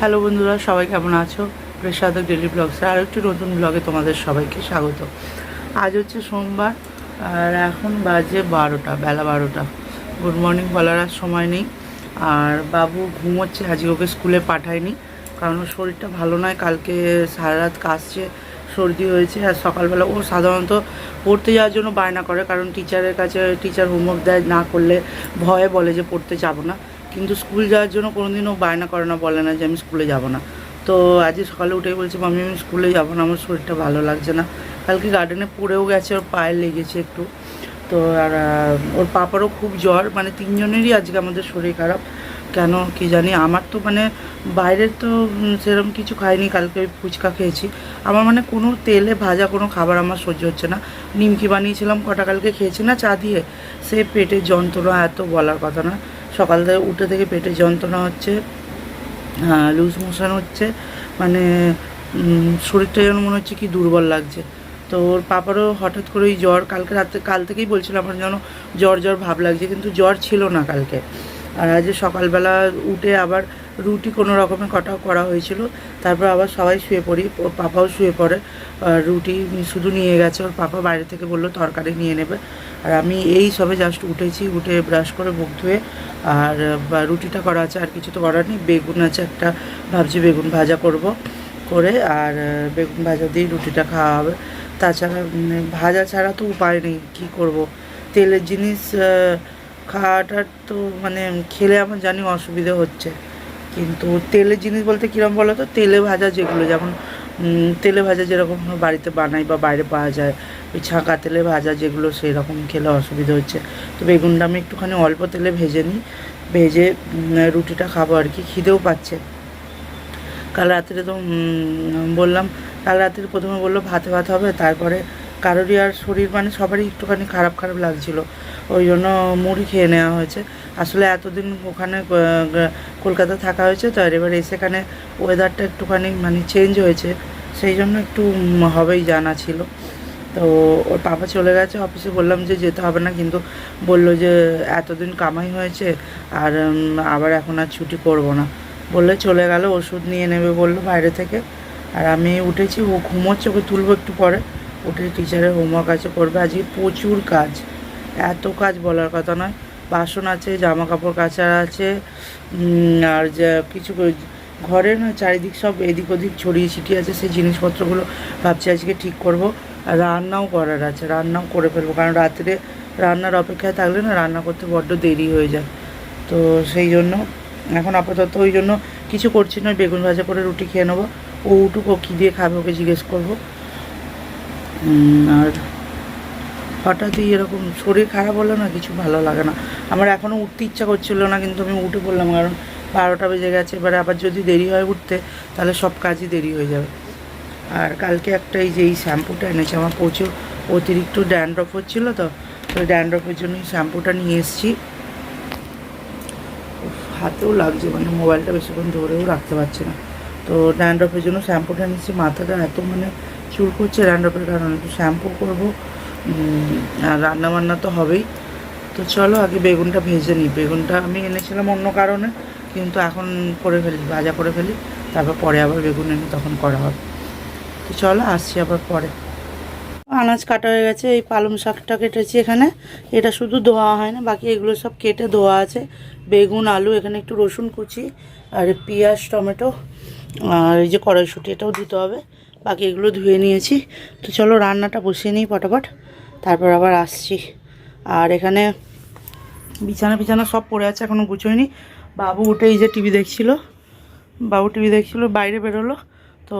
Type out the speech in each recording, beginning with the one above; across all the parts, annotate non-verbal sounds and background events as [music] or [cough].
Hello বন্ধুরা, সবাই কেমন আছো? প্রসাদক ডেলি ব্লগসে আর একটি নতুন ব্লগে তোমাদের সবাইকে স্বাগত। আজ হচ্ছে সোমবার, আর এখন বাজে বারোটা, বেলা বারোটা। গুড মর্নিং বলার আর সময় নেই। আর বাবু ঘুমোচ্ছে, আজকে ওকে স্কুলে পাঠায়নি, কারণ ওর শরীরটা ভালো নয়। কালকে সারা রাত কাশছে, সর্দি হয়েছে, আর সকালবেলা ও সাধারণত পড়তে যাওয়ার জন্য বায়না করে, কারণ টিচারের কাছে টিচার হোমওয়ার্ক দেয় না করলে ভয়ে বলে যে পড়তে যাব না। কিন্তু স্কুল যাওয়ার জন্য কোনোদিনও বায়না করে না, বলে না যে আমি স্কুলে যাব না। তো আজকে সকালে উঠেই বলছি মাম্মি আমি স্কুলে যাব না, আমার শরীরটা ভালো লাগছে না। কালকে গার্ডেনে পড়েও গেছে, ওর পায়ে লেগেছে একটু। তো আর ওর পাপারও খুব জ্বর মানে তিনজনেরই আজকে আমাদের শরীর খারাপ। কেন কি জানি, আমার তো মানে বাইরের তো সেরকম কিছু খাইনি, কালকে ওই ফুচকা খেয়েছি। আমার মানে কোনো তেলে ভাজা কোনো খাবার আমার সহ্য হচ্ছে না। নিমকি বানিয়েছিলাম, কটা কালকে খেয়েছি না চা দিয়ে। সে পেটের যন্ত্রণা, এত বলার কথা না। সকাল থেকে উঠে থেকে পেটে যন্ত্রণা হচ্ছে লুজ মোশন হচ্ছে মানে শরীরটা যেন মনে হচ্ছে কি দুর্বল লাগছে। তো ওর পাপারও হঠাৎ করে ওই জ্বর, কালকে রাতে, কাল থেকেই বলছিল আমার যেন জ্বর জ্বর ভাব লাগছে, কিন্তু জ্বর ছিল না কালকে। আর আজ সকালবেলা উঠে আবার রুটি কোনো রকমে কটা করা হয়েছিল। তারপর আবার সবাই শুয়ে পড়ি পাপাও শুয়ে পড়ে। রুটি শুধু নিয়ে গেছে, ওর পাপা বাইরে থেকে বলল তরকারি নিয়ে নেবে। আর আমি এই সবে জাস্ট উঠেছি, উঠে ব্রাশ করে মুখ ধুয়ে। আর রুটিটা করা আছে, আর কিছু তো করার নেই। বেগুন আছে একটা, ভাবছি বেগুন ভাজা করব করে। আর বেগুন ভাজা দিয়ে রুটিটা খাওয়া হবে। তাছাড়া ভাজা ছাড়া তো উপায় নেই, কী করব? তেলের জিনিস খাওয়াটার তো মানে খেলে আমার জানি অসুবিধে হচ্ছে। কিন্তু তেলের জিনিস বলতে কীরকম বলো তো? তেলে ভাজা যেগুলো, যেমন তেলে ভাজা যেরকম বাড়িতে বানাই বা বাইরে পাওয়া যায়, ওই ছাঁকা তেলে ভাজা যেগুলো সেই রকম খেলে অসুবিধা হচ্ছে। তো বেগুনটা আমি একটুখানি অল্প তেলে ভেজে নিই, ভেজে রুটিটা খাব আর কি, খিদেও পাচ্ছে। কাল রাত্রে তো বললাম, কাল রাত্রে প্রথমে বলল ভাতে ভাত হবে, তারপরে কারোরই আর শরীর মানে সবারই একটুখানি খারাপ খারাপ লাগছিল। ওই জন্য মুড়ি খেয়ে নেওয়া হয়েছে। আসলে এতদিন ওখানে কলকাতা থাকা হয়েছে, তো আর এবার এসে এখানে ওয়েদারটা একটুখানি মানে চেঞ্জ হয়েছে। সেই জন্য একটু হবেই জানা ছিল। তো ওর পাপা চলে গেছে অফিসে বললাম যে যেতে হবে না, কিন্তু বলল যে এতদিন কামাই হয়েছে আর আবার এখন আর ছুটি করব না। বললে চলে গেল, ওষুধ নিয়ে নেবে বলল বাইরে থেকে। আর আমি উঠেছি, ও ঘুমোচ্ছে, ওকে তুলবো একটু পরে। উঠে টিচারের হোমওয়ার্ক আছে, করবে। আজকে প্রচুর কাজ। এত কাজ বলার কথা নয়। বাসন আছে জামা কাপড় কাচার আছে আর যা, কিছু ঘরে না, চারিদিক সব এদিক ওদিক ছড়িয়ে ছিটিয়ে আছে। সেই জিনিসপত্রগুলো ভাবছি আজকে ঠিক করব। আর রান্নাও করার আছে। রান্নাও করে ফেলব। কারণ রাত্রে রান্নার অপেক্ষায় থাকলে না, রান্না করতে বড্ড দেরি হয়ে যায়। তো সেই জন্য, এখন আপাতত ওই জন্য কিছু করছি না বেগুন ভাজা করে রুটি খেয়ে নেব। ও উঠুক, ও কী দিয়ে খাবে ওকে জিজ্ঞেস করব। আর হঠাৎই এরকম শরীর খারাপ হলে না, কিছু ভালো লাগে না। আমার এখনও উঠতে ইচ্ছা করছিল না, কিন্তু আমি উঠে পড়লাম, কারণ বারোটা বেজে গেছে, এবারে আবার যদি দেরি হয় উঠতে, তাহলে সব কাজই দেরি হয়ে যাবে। আর কালকে একটা এই যে এই শ্যাম্পুটা এনেছে, আমার প্রচুর অতিরিক্ত ড্যান্ড্রফ হচ্ছিল তো তো ড্যান্ড্রফের জন্য এই শ্যাম্পুটা নিয়ে এসেছি। হাতেও লাগছে মানে মোবাইলটা বেশিক্ষণ ধরেও রাখতে পারছি না। তো ড্যান্ড্রফের জন্য শ্যাম্পুটা নিচ্ছি মাথাটা এত মানে চুল করছে ড্যান্ড্রফের কারণে একটু শ্যাম্পু করব। আর রান্না বান্না তো হবেই। তো চলো, আগে বেগুনটা ভেজে নিই। বেগুনটা আমি এনেছিলাম অন্য কারণে, কিন্তু এখন করে ফেলি, ভাজা করে ফেলি। তারপর পরে আবার বেগুন এনে তখন করা হবে। তো চলো, আসছি আবার পরে। আনাজ কাটা হয়ে গেছে, এই পালং শাকটা কেটেছি এখানে। এটা শুধু ধোয়া হয় না, বাকি এগুলো সব কেটে ধোয়া আছে। বেগুন, আলু, এখানে একটু রসুন কুচি, আর পেঁয়াজ, টমেটো, আর এই যে কড়াইশুঁটি, এটাও দিতে হবে। বাকি এগুলো ধুয়ে নিয়েছি। তো চলো রান্নাটা বসিয়ে নিই ফটাফট তারপর আবার আসছি। আর এখানে বিছানা বিছানা সব পড়ে আছে এখনও গুছোয়নি বাবু উঠে এই যে টিভি দেখছিল। বাবু টিভি দেখছিল, বাইরে বেরোলো। তো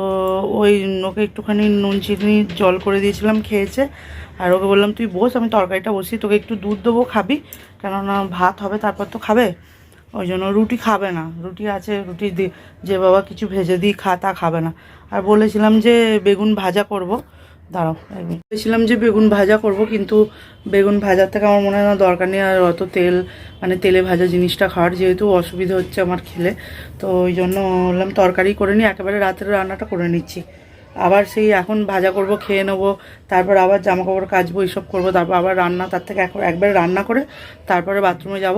ওই ওকে একটুখানি নুন, চিনি, জল করে দিয়েছিলাম, খেয়েছে। আর ওকে বললাম, তুই বস, আমি তরকারিটা বসি তোকে একটু দুধ দেবো, খাবি। কেননা ভাত হবে, তারপর তো খাবে। ওই জন্য রুটি খাবে না। রুটি আছে, রুটি যে বাবা কিছু ভেজে দিই খা, তা খাবে না। আর বলেছিলাম যে বেগুন ভাজা করব। দাঁড়াও বলেছিলাম যে বেগুন ভাজা করব, কিন্তু বেগুন ভাজার থেকে আমার মনে হয় না দরকার নেই আর অত তেল মানে তেলে ভাজা জিনিসটা খাওয়ার, যেহেতু অসুবিধা হচ্ছে আমার খেলে। তো ওই জন্য বললাম তরকারি করে নিই, একেবারে রাতের রান্নাটা করে নিচ্ছি। আবার সেই এখন ভাজা করব, খেয়ে নেব, তারপর আবার জামা কাপড় কাচবো, এইসব করব, তারপর আবার রান্না, তার থেকে একবার রান্না করে তারপরে বাথরুমে যাব।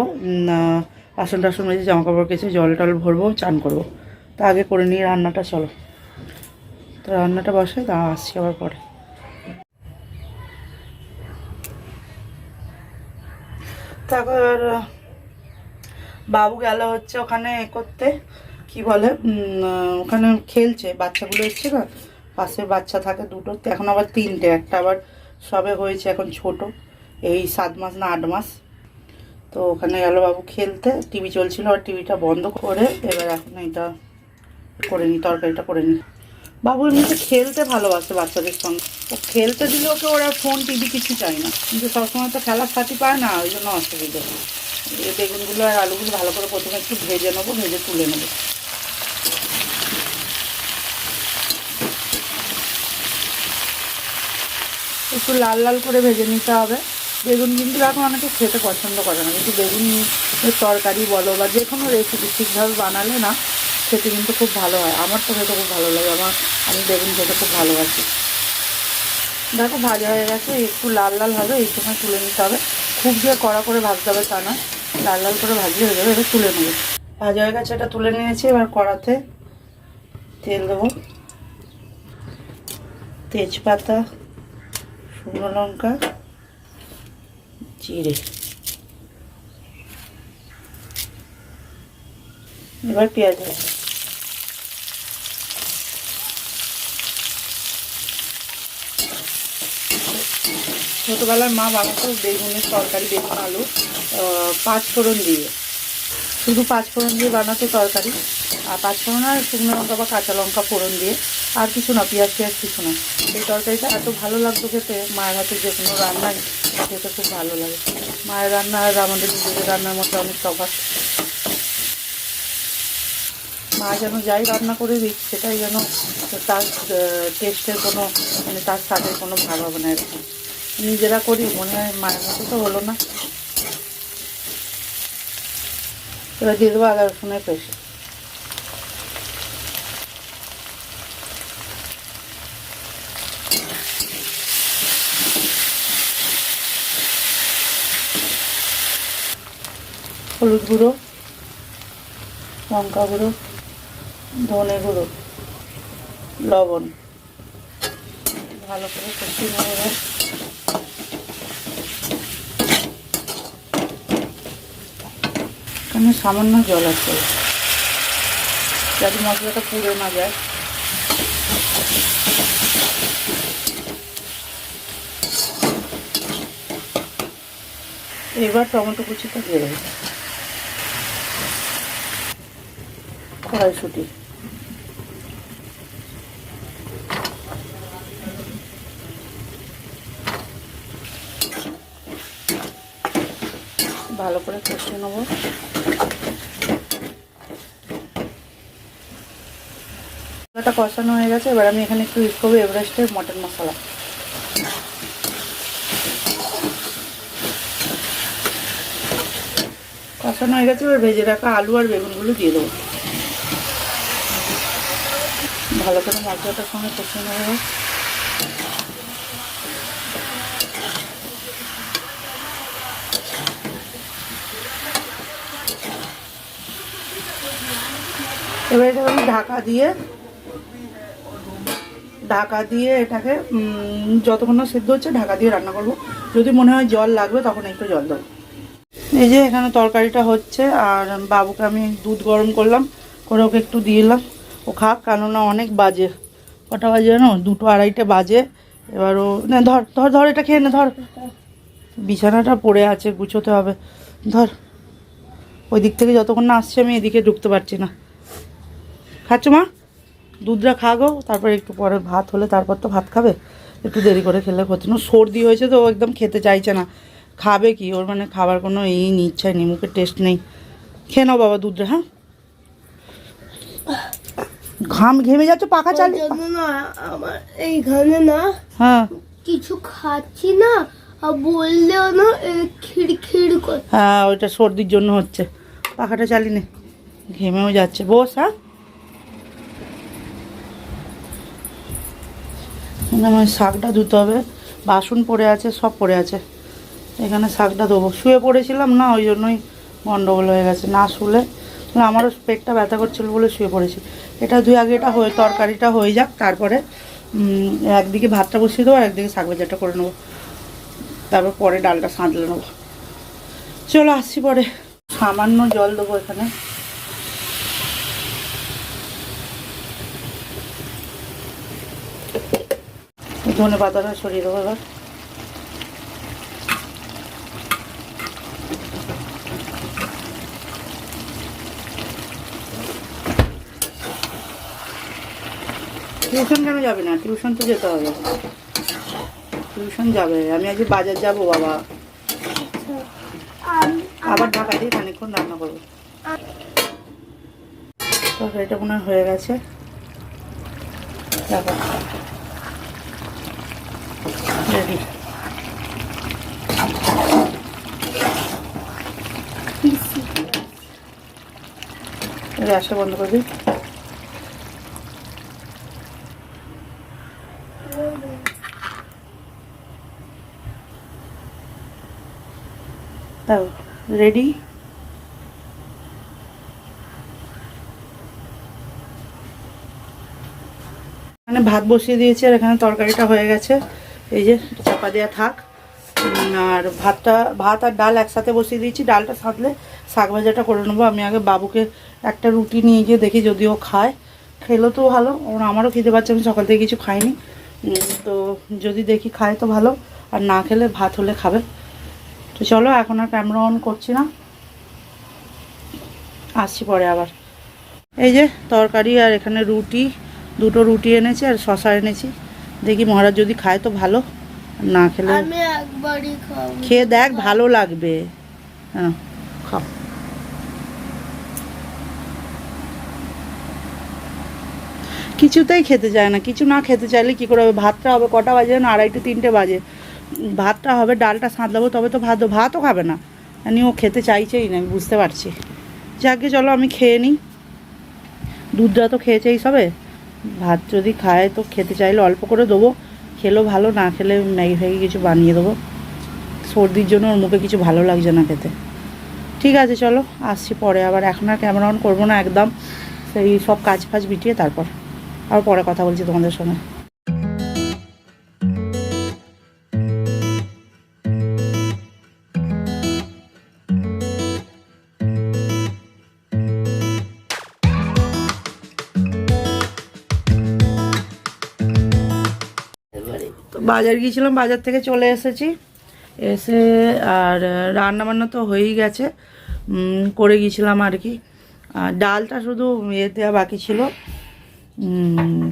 বাসন টাসন মেজে জামা কাপড় কেচে, জল টল ভরবো, চান করব। তা আগে করে নিয়ে রান্নাটা, চলো। তো রান্নাটা বসাই, তা আসছি আবার পরে। তারপর, বাবু গেল হচ্ছে ওখানে করতে, কি বলে ওখানে খেলছে, বাচ্চাগুলো এসছে না? পাশে বাচ্চা থাকে দুটো এখন আবার তিনটে, একটা আবার সবে হয়েছে এখন ছোট, এই সাত মাস না আট মাস। তো ওখানে গেল বাবু খেলতে। টিভি চলছিল আর টিভিটা বন্ধ করে এবার এখন এটা করে নিই তরকারিটা করে নিই বাবু এমনিতে খেলতে ভালোবাসে বাচ্চাদের সঙ্গে। ও খেলতে দিলে ওকে ওরা ফোন টিভি কিছু চাই না। কিন্তু সবসময় তো খেলার সাথী পায় না, ওই জন্য অসুবিধা। এই বেগুনগুলো আর আলুগুলো ভালো করে প্রথমে একটু ভেজে নেব, ভেজে তুলে নেব। একটু লাল লাল করে ভেজে নিতে হবে। বেগুন কিন্তু এখন অনেকে খেতে পছন্দ করে না, কিন্তু বেগুন তরকারি বলো বা যে কোনো রেসিপি ঠিকভাবে বানালে না খেতে কিন্তু খুব ভালো হয়। আমার তো খেতে খুব ভালো লাগে, আমার, আমি বেগুন খেতে খুব ভালোবাসি। দেখো ভাজা হয়ে গেছে, একটু লাল লাল হবে, এই সময় তুলে নিতে হবে। খুব যে কড়া করে ভাজতে হবে তা না লাল লাল করে ভাজলে হয়ে যাবে, এবার তুলে নেব। ভাজা হয়ে গেছে, এটা তুলে নিয়েছি, এবার কড়াতে তেল দেবো। তেজপাতা, শুকনো লঙ্কা জিরে এবার পেঁয়াজ আছে ছোটোবেলার মা বানাতো বেগুনের তরকারি বেগুন আলু পাঁচ ফোড়ন দিয়ে। শুধু পাঁচ ফোড়ন দিয়ে বানাতো তরকারি, আর পাঁচ ফোড়ন আর শুকনো লঙ্কা বা কাঁচা লঙ্কা ফোড়ন দিয়ে, আর কিছু না, পেঁয়াজ পেঁয়াজ কিছু না। এই তরকারিটা এত ভালো লাগতো খেতে, মায়ের হাতে যে কোনো রান্নাই। খেতে খুব ভালো লাগে। মায়ের রান্না আর আমাদের নিজেদের রান্নার মধ্যে অনেক তফাৎ। মা যেন যাই রান্না করে দিক, সেটাই যেন তার টেস্টের কোনো মানে তার স্বাদের কোনো ভাব হবে না এরকম। নিজেরা করি, মনে হয় মায়ের মতো তো হলো না। এবার দিয়ে দেবো আদা রসুনের হলুদ গুঁড়ো, লঙ্কা গুঁড়ো, ধনে গুঁড়ো, লবণ। ভালো করে কষিয়ে নেব। এখানে সামান্য জল আছে, যাতে মশলাটা পুড়ে না যায়। এবার টমেটো কুচিটা দিয়ে দেবো। কড়াইশুটি। ভালো করে কষিয়ে নেব। মশলাটা কষানো হয়ে গেছে, এবার আমি এখানে একটু ইউজ করব এভারেস্টের মটন মশলা। কষানো হয়ে গেছে, এবার ভেজে রাখা আলু আর বেগুনগুলো দিয়ে দেবো। ভালো করে মশলাটার সঙ্গে কষিয়ে নেব। এবার এটা আমি ঢাকা দিয়ে ঢাকা দিয়ে এটাকে যতক্ষণ না সেদ্ধ হচ্ছে ঢাকা দিয়ে রান্না করব। যদি মনে হয় জল লাগবে তখন একটু জল দেবো। এই যে এখানে তরকারিটা হচ্ছে, আর বাবুকে আমি দুধ গরম করলাম, করে ওকে একটু দিয়ে দিলাম ও খাক, কেননা অনেক বাজে। কটা বাজে জানো? দুটো আড়াইটে বাজে। এবার ও, না, ধর ধর ধর, এটা খেয়ে নে, ধর। বিছানাটা পড়ে আছে, গুছোতে হবে। ধর, ওই দিক থেকে যতক্ষণ না আসছে, আমি এদিকে ঢুকতে পারছি না। খাচ্ছ মা? দুধটা খাগো তারপরে একটু পরে ভাত হলে তারপর তো ভাত খাবে। একটু দেরি করে খেলে ক্ষতি না সর্দি হয়েছে তো, ও একদম খেতে চাইছে না। খাবে কি? ওর মানে খাবার কোনো এই ইচ্ছাই নেই মুখে টেস্ট নেই। খেয়ে নাও বাবা দুধটা হ্যাঁ? ঘাম ঘেমে যাচ্ছে পাখা চালিয়ে না আমার এইখানে না হ্যাঁ। কিছু খাচ্ছি না আর বললেও না খিড়খিড় করে হ্যাঁ ওইটা সর্দির জন্য হচ্ছে। পাখাটা চালিয়ে নে। ঘেমেও যাচ্ছে। বস হ্যাঁ। আমার শাকটা ধুতে হবে। বাসন পড়ে আছে সব পড়ে আছে। এখানে শাকটা দেবো শুয়ে পড়েছিলাম না ওই জন্যই গন্ডগোল হয়ে গেছে। না শুলে আমারও পেটটা ব্যথা করছিল বলে শুয়ে পড়েছি। এটা দুই আগে এটা হয়ে, তরকারিটা হয়ে যাক, তারপরে একদিকে ভাতটা বসিয়ে দেবো আর একদিকে শাক ভাজাটা করে নেব। তারপর পরে ডালটা সাঁতলে নেব। চলো আসছি পরে। সামান্য জল দেবো এখানে। ধনে পাতাটা সরিয়ে দেবো এবার। টিউশন কেন যাবে না? টিউশন তো যেতে হবে। টিউশন যাবে। আমি আজকে বাজার যাব, বাবা। আবার ঢাকা দিয়ে খানিক্ষণ রান্না করব। তরকারিটা মনে হয় গেছে। রেডি। গ্যাসটা বন্ধ করে রেডি এখানে ভাত বসিয়ে দিয়েছি আর এখানে তরকারিটা হয়ে গেছে। এই যে চাপা দেওয়া থাক। আর ভাতটা, ভাত আর ডাল একসাথে বসিয়ে দিয়েছি। ডালটা সাঁতলে শাক ভাজাটা করে নেব। আমি আগে বাবুকে একটা রুটি নিয়ে গিয়ে দেখি যদি ও খায়। খেলো তো ভালো। ওর আমারও খেতে পাচ্ছে, আমি সকাল থেকে কিছু খাইনি। তো যদি দেখি খায় তো ভালো। আর না খেলে ভাত হলে খাবে। তো চলো এখন আর ক্যামেরা অন করছি না। আসছি পরে আবার। এই যে তরকারি আর এখানে রুটি দুটো রুটি এনেছি আর শশা এনেছি। দেখি মহারাজ যদি খায় তো ভালো না খেলে খেয়ে দেখ ভালো লাগবে। হ্যাঁ খাও। কিছুতেই খেতে চায় না কিছু না খেতে চাইলে কি করে হবে? ভাতটা হবে কটা বাজে না? আড়াইটে তিনটে বাজে। ভাতটা হবে, ডালটা সাঁতলাবো, তবে তো ভাত, ভাতও খাবে না। জানি ও খেতে চাইছেই না, আমি বুঝতে পারছি। যাকে চলো আমি খেয়ে নিই। দুধটা তো খেয়েছেই সবে। ভাত যদি খায় তো খেতে চাইলে অল্প করে দেবো। খেলেও ভালো, না খেলে ম্যাগি ফ্যাগি কিছু বানিয়ে দেবো। সর্দির জন্য ওর মুখে কিছু ভালো লাগছে না খেতে। ঠিক আছে, চলো, আসছি পরে। আবার এখন আর ক্যামেরা অন করব না একদম। সেই সব কাজ ফাজ বিটিয়ে তারপর। আর পরে কথা বলছি তোমাদের সঙ্গে। বাজার গিয়েছিলাম, বাজার থেকে চলে এসেছি। এসে আর রান্না বান্না তো হয়েই গেছে। করে গিয়েছিলাম আর কি। আর ডালটা শুধু ইয়ে দেওয়া বাকি ছিল।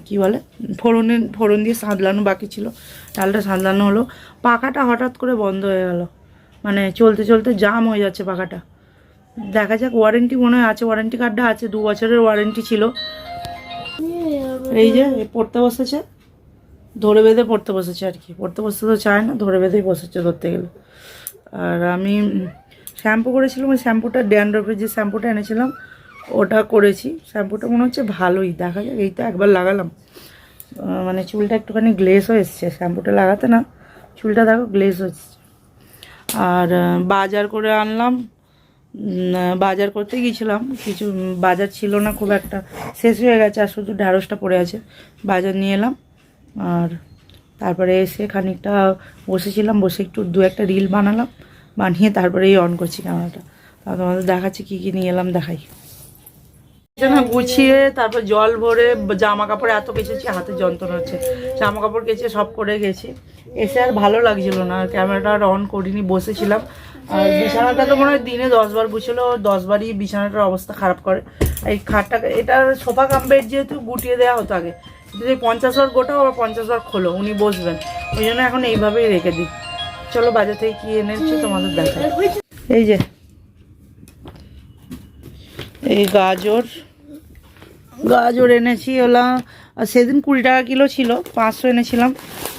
কি বলে? ফোড়নে, ফোড়ন দিয়ে সাঁতলানো বাকি ছিল। ডালটা সাঁতলানো হলো। পাখাটা হঠাৎ করে বন্ধ হয়ে গেল। মানে চলতে চলতে জাম হয়ে যাচ্ছে পাখাটা। দেখা যাক ওয়ারেন্টি মনে হয় আছে। ওয়ারেন্টি কার্ডটা আছে। দু বছরের ওয়ারেন্টি ছিল। এই যে পড়তে বসেছে। ধরে বেঁধে পড়তে বসেছে আর কি। পড়তে বসতে তো চায় না, ধরে বেঁধেই বসেছে ধরতে গেলে। আর আমি শ্যাম্পু করেছিলাম, ওই শ্যাম্পুটা ড্যান্ড্রফের যে শ্যাম্পুটা এনেছিলাম, ওটা করেছি। শ্যাম্পুটা মনে হচ্ছে ভালোই, দেখা যাক, এই তো একবার লাগালাম। মানে চুলটা একটুখানি গ্লেস হয়ে এসছে, শ্যাম্পুটা লাগাতে না, চুলটা দেখো গ্লেস হচ্ছে আর বাজার করে আনলাম বাজার করতে গিয়েছিলাম, কিছু বাজার ছিল না খুব একটা। শেষ হয়ে গেছে আর শুধু ঢ্যাঁড়সটা পড়ে আছে, বাজার নিয়ে এলাম। আর তারপরে এসে খানিকটা বসেছিলাম, বসে একটু দু একটা রিল বানালাম, বানিয়ে তারপরে এই অন করছি ক্যামেরাটা তা তোমাদের দেখাচ্ছি কী কী নিয়ে এলাম, দেখাই। গুছিয়ে তারপর জল ভরে জামা কাপড় এত কেচেছি, হাতে যন্ত্রণা হচ্ছে। জামা কাপড় কেচে সব করে গেছি। এসে আর ভালো লাগছিল না ক্যামেরাটা আর অন করিনি, বসেছিলাম। আর বিছানাটা তো মনে হয় দিনে দশবার গুছলো, দশবারই বিছানাটার অবস্থা খারাপ করে। এই খাটটা এটা সোফা কাম বেড যেহেতু গুটিয়ে দেওয়া হতো আগে এই পঞ্চাশ বার গোটাও আবার পঞ্চাশ বার খোলো উনি বসবেন। ওই জন্য এখন এইভাবেই রেখে দিই। চলো বাজার থেকে কি এনেছি তোমাদের দেখা এই যে এই গাজর। গাজর এনেছি ওলা সেদিন কুড়ি টাকা কিলো ছিল পাঁচশো এনেছিলাম।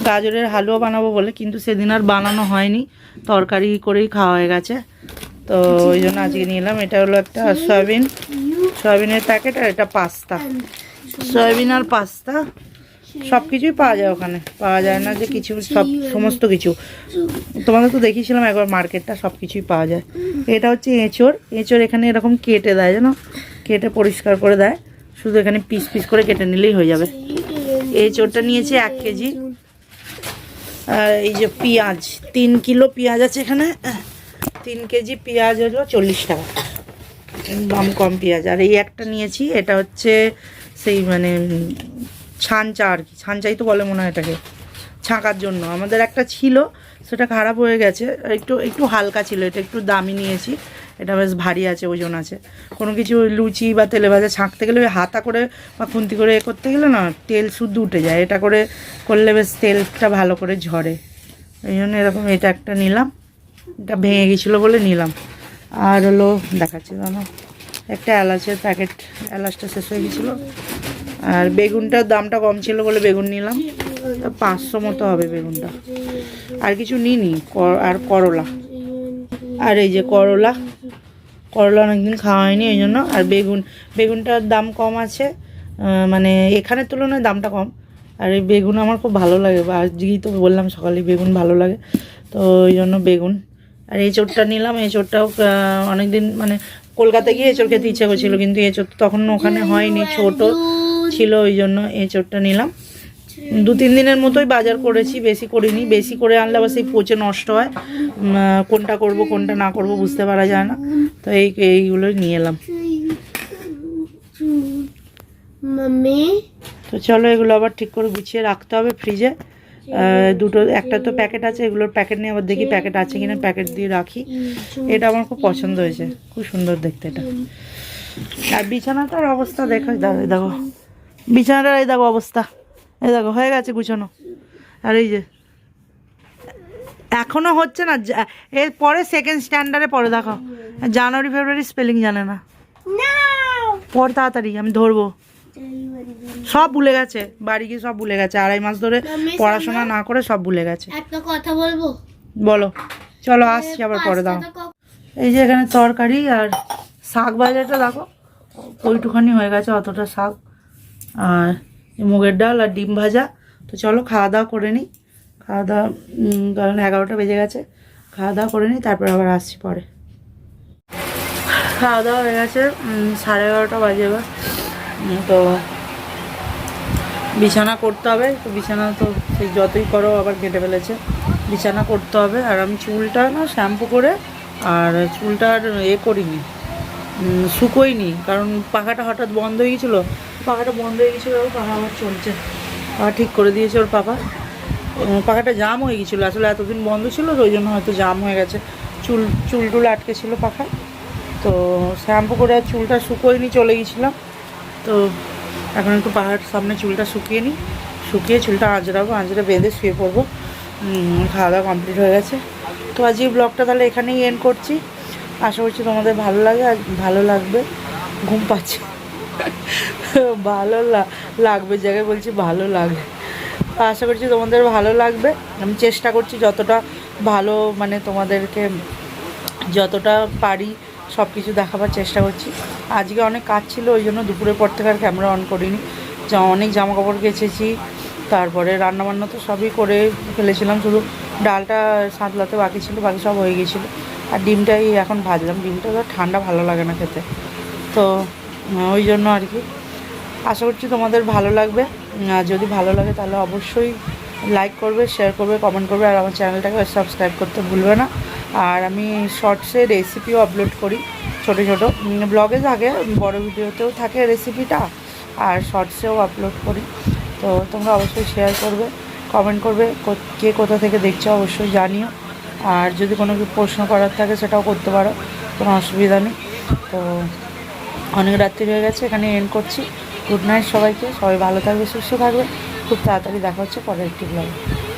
গাজরের হালুয়া বানাবো বলে কিন্তু সেদিন আর বানানো হয়নি। তরকারি করেই খাওয়া হয়ে গেছে। তো ওই জন্য আজকে নিয়ে এলাম। এটা হলো একটা সয়াবিন। সয়াবিনের প্যাকেট আর এটা পাস্তা। সয়াবিন আর পাস্তা সব কিছুই পাওয়া যায় ওখানে। পাওয়া যায় না যে কিছু সব সমস্ত কিছু। তোমাদের তো দেখিয়েছিলাম একবার মার্কেটটা সব কিছুই পাওয়া যায়। এটা হচ্ছে এঁচড়। এঁচড় এখানে এরকম কেটে দেয় জানো? কেটে পরিষ্কার করে দেয়। শুধু এখানে পিস পিস করে কেটে নিলেই হয়ে যাবে। এঁচড়টা নিয়েছি এক কেজি। আর এই যে পেঁয়াজ তিন কিলো পেঁয়াজ আছে এখানে। তিন কেজি পেঁয়াজ হলো চল্লিশ টাকা। দাম কম পেঁয়াজ। আর এই একটা নিয়েছি এটা হচ্ছে সেই মানে ছানচা আর কি, ছানচাই তো বলে মনে হয় এটাকে, ছাঁকার জন্য। আমাদের একটা ছিল, সেটা খারাপ হয়ে গেছে, একটু একটু হালকা ছিল, এটা একটু দামি নিয়েছি, এটা বেশ ভারী আছে, ওজন আছে। কোনো কিছু লুচি বা তেলে ভাজা ছাঁকতে গেলে ওই হাতা করে বা খুন্তি করে এ করতে গেলে না, তেল শুদ্ধ উঠে যায়, এটা করে করলে বেশ তেলটা ভালো করে ঝরে। এই জন্য এরকম এটা একটা নিলাম, এটা ভেঙে গেছিল বলে নিলাম। আর হলো, দেখাচ্ছি জানো একটা এলাচের প্যাকেট এলাচটা শেষ হয়ে গেছিল। আর বেগুনটার দামটা কম ছিল বলে বেগুন নিলাম। পাঁচশো মতো হবে বেগুনটা। আর কিছু নিইনি আর করলা। আর এই যে করলা করলা অনেকদিন খাওয়া হয়নি, এই জন্য আর বেগুন বেগুনটার দাম কম আছে মানে এখানের তুলনায় দামটা কম। আর এই বেগুন আমার খুব ভালো লাগে, আজকেই তো বললাম সকালে বেগুন ভালো লাগে। তো ওই জন্য বেগুন। আর এই চোরটা নিলাম, এই চোরটাও অনেক দিন মানে কলকাতা গিয়ে এঁচড় খেতে ইচ্ছে করছিল কিন্তু এঁচড় তো তখন ওখানে হয়নি ছোট ছিল ওই জন্য এঁচড়টা নিলাম। দু তিন দিনের মতোই বাজার করেছি বেশি করিনি বেশি করে আনলে আবার সেই পচে নষ্ট হয়। কোনটা করব কোনটা না করব বুঝতে পারা যায় না। তো এই এইগুলো নিয়ে এলাম। তো চলো এগুলো আবার ঠিক করে গুছিয়ে রাখতে হবে ফ্রিজে। দুটো একটা তো প্যাকেট আছে এগুলোর প্যাকেট নিয়ে আবার দেখি প্যাকেট আছে কিনা প্যাকেট দিয়ে রাখি। এটা আমার খুব পছন্দ হয়েছে খুব সুন্দর দেখতে এটা। আর বিছানাটার অবস্থা দেখো দেখো দেখো। বিছানাটার এই দেখো অবস্থা এই দেখো হয়ে গেছে গুছানো। আর এই যে এখনও হচ্ছে না যা- এর পরে সেকেন্ড স্ট্যান্ডার্ডে পরে দেখো। জানুয়ারি ফেব্রুয়ারি স্পেলিং জানে না। পর তাড়াতাড়ি আমি ধরবো। সব ভুলে গেছে বাড়ি গিয়ে সব ভুলে গেছে। আড়াই মাস ধরে পড়াশোনা না করে সব ভুলে গেছে। একটা কথা বলব? বলো। চলো আসছি আবার পরে দাও এই যে এখানে তরকারি আর শাক ভাজাটা দেখো। ওইটুখানি হয়ে গেছে অতটা শাক। আর মুগের ডাল আর ডিম ভাজা। তো চলো খাওয়া দাওয়া করে নিই। খাওয়া দাওয়া কারণ এগারোটা বেজে গেছে। খাওয়া দাওয়া করে নিই তারপর আবার আসছি পরে। খাওয়া দাওয়া হয়ে গেছে সাড়ে এগারোটা বাজে এবার। তো বিছানা করতে হবে, তো বিছানা তো সেই যতই করো আবার কেটে ফেলেছে। বিছানা করতে হবে, আর আমি চুলটা না শ্যাম্পু করে, আর চুলটা আর এ করিনি শুকোইনি কারণ পাখাটা হঠাৎ বন্ধ হয়ে গেছিল। পাখাটা বন্ধ হয়ে গেছিল পাখা আবার চলছে। পাখা ঠিক করে দিয়েছে ওর পাপা পাখাটা জাম হয়ে গেছিল, আসলে এতদিন বন্ধ ছিল, তো ওই জন্য হয়তো জাম হয়ে গেছে। চুল চুল টুল আটকে ছিল পাখায়, তো শ্যাম্পু করে চুলটা শুকোইনি চলে গেছিলাম। তো এখন একটু পাহাড় সামনে চুলটা শুকিয়ে নিই। শুকিয়ে চুলটা আঁচড়াবো, আঁচড়ে বেঁধে শুয়ে পড়ব। খাওয়া দাওয়া কমপ্লিট হয়ে গেছে। তো আজকে ব্লগটা তাহলে এখানেই এন্ড করছি। আশা করছি তোমাদের ভালো লাগে, আর ভালো লাগবে। ঘুম পাচ্ছে। [laughs] ভালো লাগবে জায়গায় বলছি ভালো লাগবে তো আশা করছি তোমাদের ভালো লাগবে। আমি চেষ্টা করছি যতটা ভালো মানে তোমাদেরকে যতটা পারি সব কিছু দেখাবার চেষ্টা করছি। আজকে অনেক কাজ ছিল, ওই জন্য দুপুরের পর থেকে আর ক্যামেরা অন করিনি। যা, অনেক জামা কাপড় কেচেছি, তারপরে রান্নাবান্না তো সবই করে ফেলেছিলাম, শুধু ডালটা সাঁতলাতে বাকি ছিল, বাকি সব হয়ে গেছিল। আর ডিমটাই এখন ভাজলাম, ডিমটা তো ঠান্ডা ভালো লাগে না খেতে। তো ওই জন্য আর কি। আশা করছি তোমাদের ভালো লাগবে। যদি ভালো লাগে তাহলে অবশ্যই লাইক করবে শেয়ার করবে কমেন্ট করবে, আর আমার চ্যানেলটাকে সাবস্ক্রাইব করতে ভুলবে না। আর আমি শর্টসে রেসিপিও আপলোড করি, ছোটো ছোটো। ব্লগে থাকে বড় ভিডিওতেও থাকে রেসিপিটা আর শর্টসেও আপলোড করি। তো তোমরা অবশ্যই শেয়ার করবে কমেন্ট করবে, কো- কোথা থেকে দেখছ অবশ্যই জানিও। আর যদি কোনো কিছু প্রশ্ন করার থাকে সেটাও করতে পারো, কোনো অসুবিধা নেই। তো অনেক রাত্রি হয়ে গেছে, এখানে এন্ড করছি। গুড নাইট সবাইকে, সবাই ভালো থাকবে, সুস্থ থাকবে। খুব তাড়াতাড়ি দেখা হচ্ছে পরের একটি ব্লগে